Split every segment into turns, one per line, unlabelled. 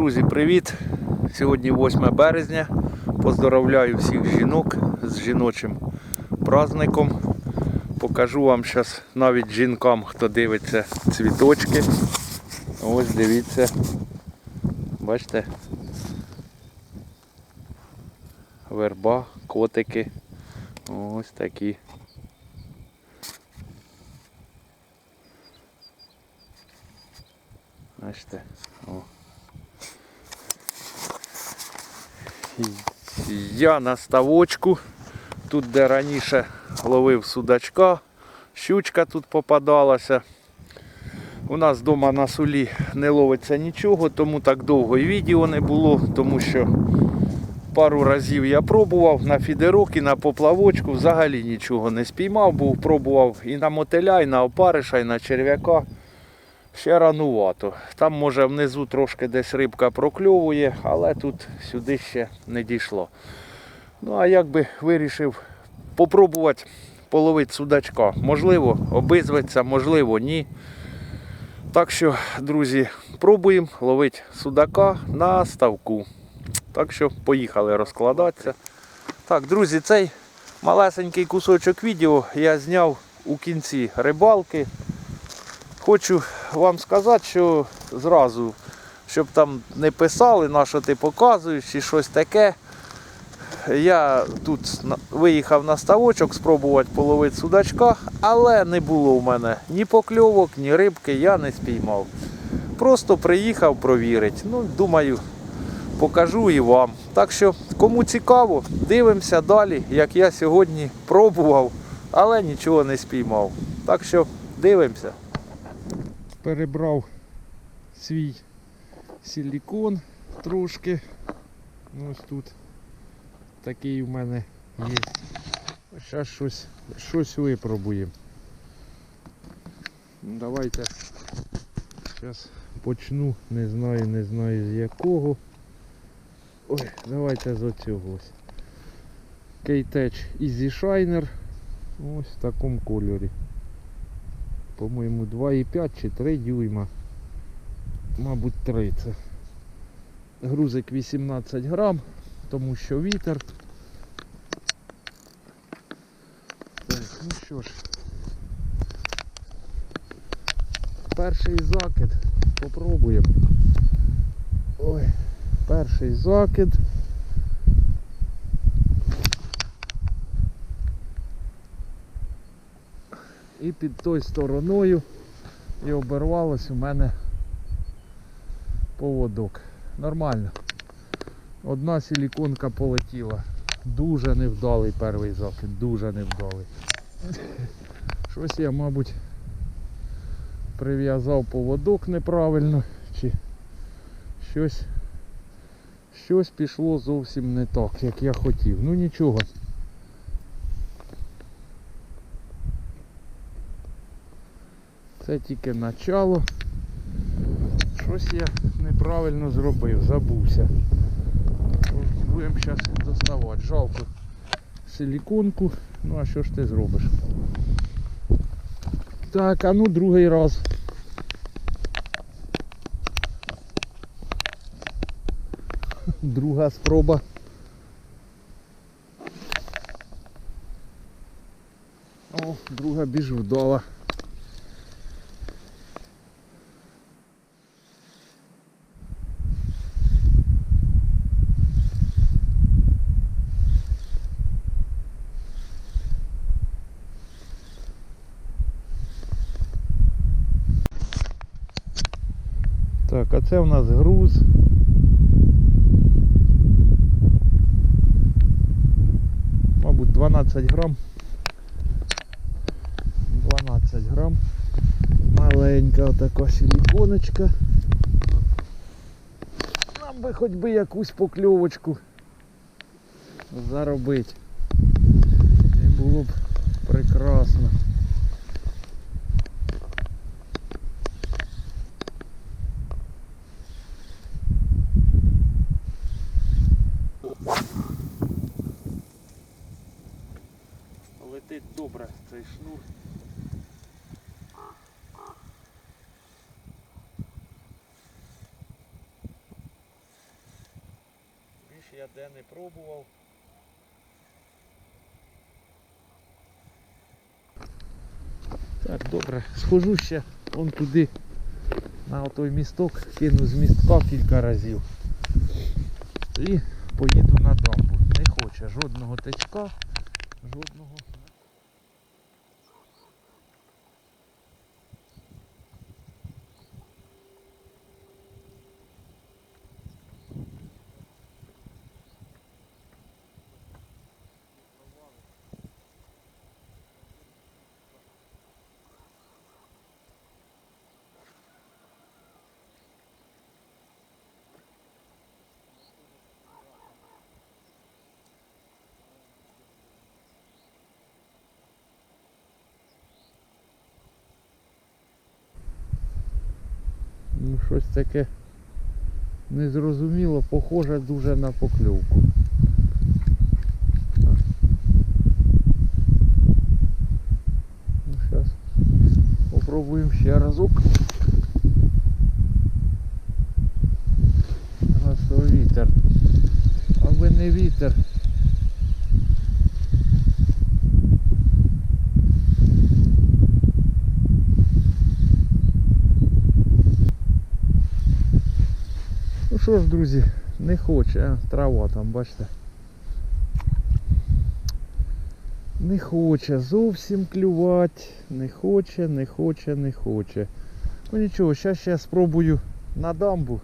Друзі, привіт! Сьогодні 8 березня. Поздоровляю всіх жінок з жіночим праздником. Покажу вам зараз навіть жінкам, хто дивиться цвіточки. Ось дивіться. Бачите? Верба, котики. Ось такі. Бачите? О. Я на ставочку. Тут, де раніше ловив судачка, щучка тут попадалася. У нас вдома на сулі не ловиться нічого, тому так довго і відео не було, тому що пару разів я пробував на фідерок і на поплавочку, взагалі нічого не спіймав, був пробував і на мотиля, і на опариша, і на черв'яка. Ще ранувато. Там може внизу трошки десь рибка прокльовує, але тут сюди ще не дійшло. Ну а як би вирішив попробувати половити судачка. Можливо, обизветься, можливо, ні. Так що, друзі, пробуємо ловити судака на ставку. Так що поїхали розкладатися. Так, друзі, цей малесенький кусочок відео я зняв у кінці рибалки. Хочу вам сказати, що зразу, щоб там не писали, на що ти показуєш чи щось таке. Я тут виїхав на ставочок спробувати половити судачка, але не було в мене ні покльовок, ні рибки, я не спіймав. Просто приїхав провірити. Ну, думаю, покажу і вам. Так що, кому цікаво, дивимося далі, як я сьогодні пробував, але нічого не спіймав. Так що дивимося. Перебрав свій силікон трошки. Ось тут такий у мене є. Зараз щось, щось випробуємо. Ну, Давайте зараз почну, не знаю, не знаю з якого. Ой, давайте з оцього ось. Кейтеч Easy Shiner. Ось в такому кольорі. По-моєму 2,5 чи 3 дюйма. Мабуть 3 це. Грузик 18 грам, тому що вітер. Так, ну що ж. Перший закид. Попробуємо. Ой, перший закид. І під тою стороною і обірвалось у мене поводок. Нормально. Одна силіконка полетіла. Дуже невдалий перший закид, дуже невдалий. Щось я, мабуть, прив'язав поводок неправильно, чи щось, щось пішло зовсім не так, як я хотів. Ну нічого. Це тільки начало. Щось я неправильно зробив, забувся. Будемо зараз доставати. Жалко силіконку. Ну а що ж ти зробиш? Так, а ну другий раз. Друга спроба. О, друга більш вдала. Так, а це у нас груз. Мабуть, 12 грам. 12 грам. Маленька така силіконочка. Нам би хоч би якусь покльовочку заробити. І було б прекрасно. Цей шнур. я де не пробував. Так, добре, схожу ще он туди на той місток, кину з містка кілька разів. І поїду на дамбу. Не хоче жодного течка, жодного. Ну, щось таке незрозуміло, похоже дуже на покльовку. Ну, зараз попробуємо ще разок. А вітер? Аби не вітер. Ну що ж, друзі, не хоче, а? трава там, бачите. Не хоче зовсім клювати. Не хоче, не хоче, не хоче. Ну нічого, зараз ще спробую на дамбу.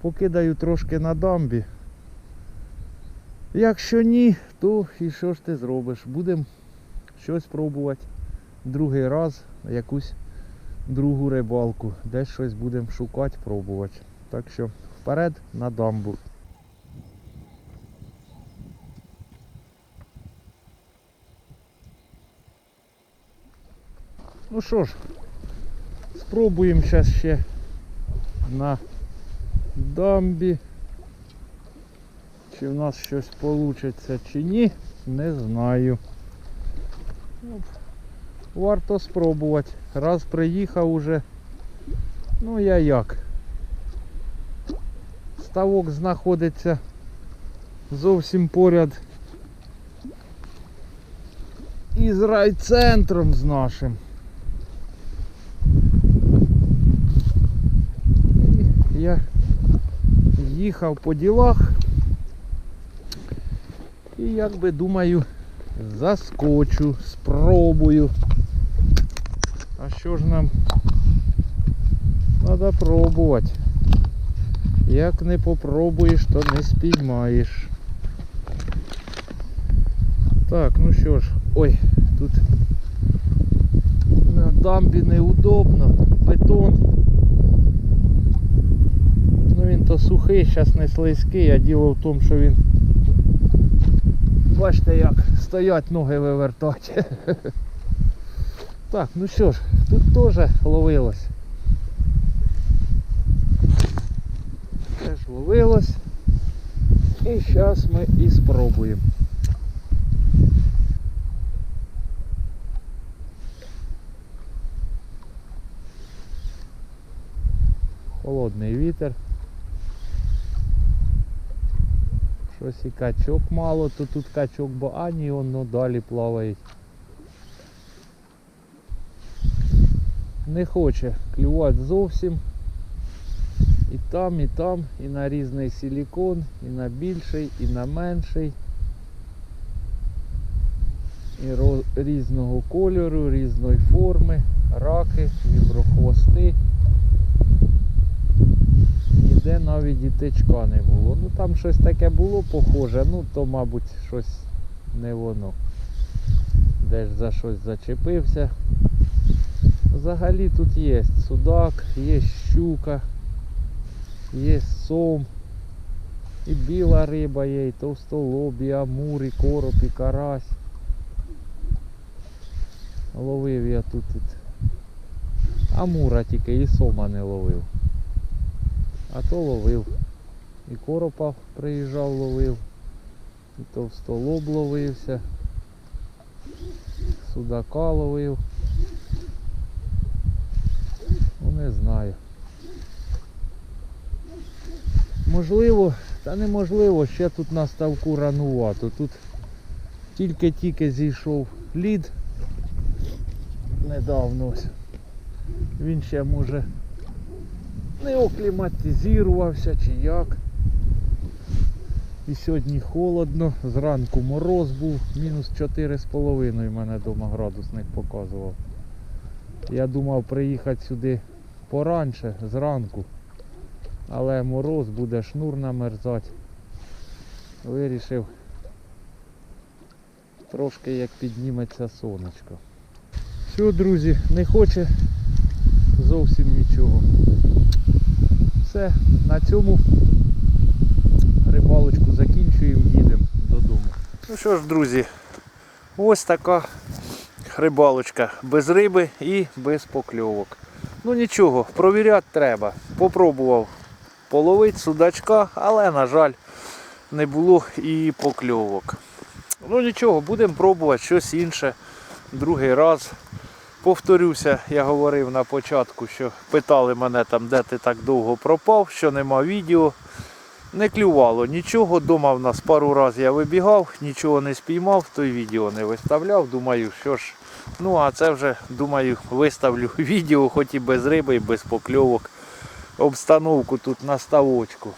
Покидаю трошки на дамбі. Якщо ні, то і що ж ти зробиш? Будемо щось пробувати. Другий раз, якусь другу рибалку. Десь щось будемо шукати, пробувати. Так що вперед на дамбу. Ну що ж, спробуємо зараз ще на дамбі. Чи в нас щось вийде чи ні, не знаю. Ну, Варто спробувати. Раз приїхав уже. Ну я як. Ставок знаходиться зовсім поряд із райцентром з нашим. Я їхав по ділах і як би думаю заскочу, спробую. А що ж нам треба пробувати? Як не попробуєш, то не спіймаєш. Так, ну що ж, ой, тут на дамбі неудобно, бетон. Ну він то сухий, зараз не слизький, а діло в тому, що він бачите як стоять ноги вивертати. Так, ну що ж, тут теж ловилось. Теж ловилось. І зараз ми і спробуємо. Холодний вітер. Щось і качок мало, то тут качок, бо ані воно далі плаває. Не хоче клювати зовсім. І там, і там, і на різний силікон, і на більший, і на менший. І різного кольору, різної форми, раки, віброхвости. Ніде навіть і течка не було. Ну там щось таке було похоже, ну то мабуть щось не воно. Десь за щось зачепився. Взагалі тут є судак, є щука, є сом, і біла риба є, і товстолоб, і амур, і короб, і карась. Ловив я тут, тут амура тільки і сома не ловив. А то ловив. І коропа приїжджав, ловив, і товстолоб ловився, судака ловив. Ну не знаю. Можливо, Та неможливо, ще тут на ставку ранувато. Тут тільки-тільки зійшов лід недавно. Він ще може не окліматизувався чи як. І сьогодні холодно, зранку мороз був, мінус 4,5 мене вдома градусник показував. Я думав приїхати сюди поранше, зранку. Але мороз буде шнур намерзати. Вирішив трошки як підніметься сонечко. Все, друзі, не хоче зовсім нічого. Все, на цьому рибалочку закінчуємо, їдемо додому. Ну що ж, друзі, ось така рибалочка без риби і без покльовок. Ну нічого, провіряти треба. Попробував половити судачка, але, на жаль, не було і покльовок. Ну нічого, будемо пробувати щось інше. Другий раз. Повторюся, я говорив на початку, що питали мене там, де ти так довго пропав, що нема відео. Не клювало нічого. Дома в нас пару разів я вибігав, нічого не спіймав, то й відео не виставляв. Думаю, що ж. Ну а це вже, думаю, виставлю відео, хоч і без риби, і без покльовок. Обстановку тут на ставочку.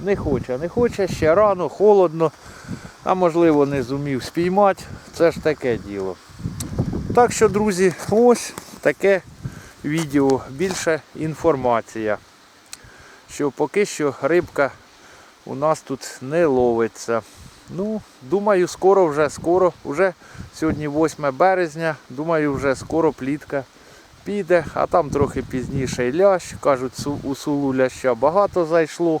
Не хоче, не хоче, ще рано, холодно, а можливо не зумів спіймати. Це ж таке діло. Так що, друзі, ось таке відео. Більше інформація. Що поки що рибка у нас тут не ловиться. Ну, думаю, скоро вже, скоро, вже сьогодні 8 березня, думаю, вже скоро плітка піде, а там трохи пізніше лящ. Кажуть, у сулу ляща багато зайшло.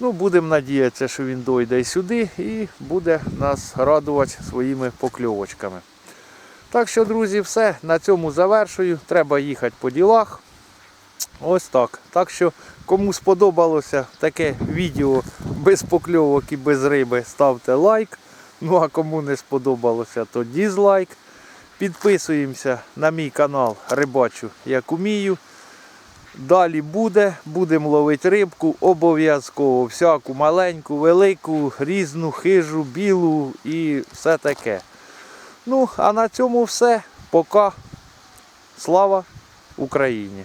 Ну, будемо надіятися, що він дойде сюди і буде нас радувати своїми покльовочками. Так що, друзі, все. На цьому завершую. Треба їхати по ділах. Ось так. Так що, кому сподобалося таке відео без покльовок і без риби, ставте лайк. Ну а кому не сподобалося, то дізлайк. Підписуємося на мій канал Рибачу як умію. Далі буде, будемо ловити рибку обов'язково. Всяку маленьку, велику, різну, хижу, білу і все таке. Ну, а на цьому все. Пока. Слава Україні!